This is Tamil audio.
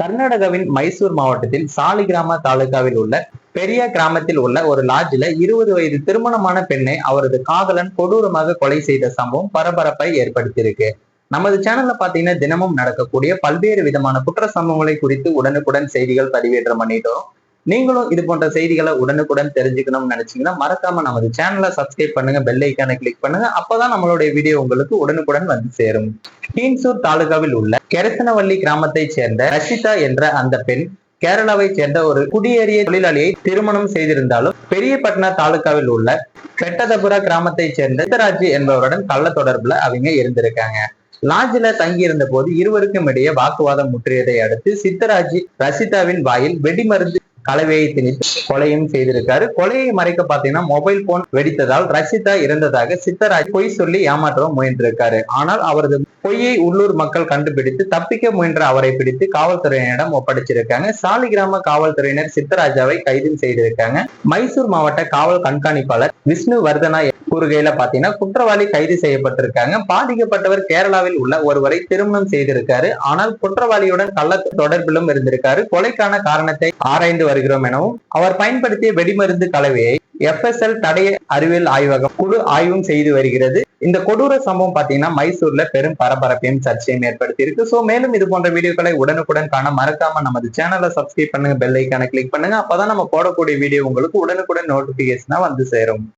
கர்நாடகாவின் மைசூர் மாவட்டத்தில் சாலிகிராம தாலுகாவில் உள்ள பெரிய கிராமத்தில் உள்ள ஒரு லாட்ஜில் இருபது வயது திருமணமான பெண்ணை அவரது காதலன் கொடூரமாக கொலை செய்த சம்பவம் பரபரப்பை ஏற்படுத்தியிருக்கு. நமது சேனல்ல பாத்தீங்கன்னா தினமும் நடக்கக்கூடிய பல்வேறு விதமான குற்ற சம்பவங்களை குறித்து உடனுக்குடன் செய்திகள் பதிவேற்றம் பண்ணிட்டோம் நீங்களும் இது போன்ற செய்திகளை உடனுக்குடன் தெரிஞ்சுக்கணும்னு நினைச்சீங்கன்னா மறக்காம நமது சேனலை சப்ஸ்கிரைப் பண்ணுங்க பெல் ஐக்கானை கிளிக் பண்ணுங்க. அப்பதான் நம்மளுடைய வீடியோ உங்களுக்கு உடனுக்குடன் வந்து சேரும். கீன்சூர் தாலுகாவில் உள்ள கெரசனவள்ளி கிராமத்தை சேர்ந்த ரஷிதா என்ற அந்த பெண் கேரளாவை சேர்ந்த ஒரு குடியேறிய தொழிலாளியை திருமணம் செய்திருந்தாலும் பெரியபட்னா தாலுகாவில் உள்ள பெட்டதபுரா கிராமத்தை சேர்ந்த சித்தராஜ் என்பவருடன் கள்ள தொடர்புல அவங்க இருந்திருக்காங்க. லாட்ஜில தங்கியிருந்த போது இருவருக்கும் இடையே வாக்குவாதம் முற்றியதை அடுத்து சித்தராஜ் ரசிதாவின் வாயில் வெடிமருந்து கலவையை திணித்து கொலையும் செய்திருக்காரு. கொலையை மறைக்க பாத்தீங்கன்னா மொபைல் போன் வெடித்ததால் ரஷிதா இறந்ததாக சித்தராஜ் பொய் சொல்லி ஏமாற்றவும் முயன்றிருக்காரு. ஆனால் அவரது பொய்யை உள்ளூர் மக்கள் கண்டுபிடித்து தப்பிக்க முயன்ற அவரை பிடித்து காவல்துறையினரிடம் ஒப்படைச்சிருக்காங்க. சாலிகிராம காவல்துறையினர் சித்தராஜாவை கைது செய்திருக்காங்க. மைசூர் மாவட்ட காவல் கண்காணிப்பாளர் விஷ்ணு வர்தனா கூறுகையில பாத்தீங்கன்னா குற்றவாளி கைது செய்யப்பட்டிருக்காங்க. பாதிக்கப்பட்டவர் கேரளாவில் உள்ள ஒருவரை திருமணம் செய்திருக்காரு. ஆனால் குற்றவாளியுடன் கள்ள தொடர்பிலும் இருந்திருக்காரு. கொலைக்கான காரணத்தை ஆராய்ந்து வருகிறோம் எனவும் அவர் பயன்படுத்திய வெடிமருந்து கலவையை எஃப்எஸ்எல் தடைய அறிவியல் ஆய்வகம் குழு ஆய்வும் செய்து வருகிறது. இந்த கொடூர சம்பவம் பாத்தீங்கன்னா மைசூர்ல பெரும் பரபரப்பையும் சர்ச்சையும் ஏற்படுத்தி இருக்கு சோ மேலும் இது போன்ற வீடியோக்களை உடனுக்குடன் காண மறக்காம நமது சேனலை சப்ஸ்கிரைப் பண்ணுங்க பெல் ஐக்கான கிளிக் பண்ணுங்க. அப்பதான் நம்ம போடக்கூடிய வீடியோ உங்களுக்கு உடனுக்குடன் நோட்டிபிகேஷனா வந்து சேரும்.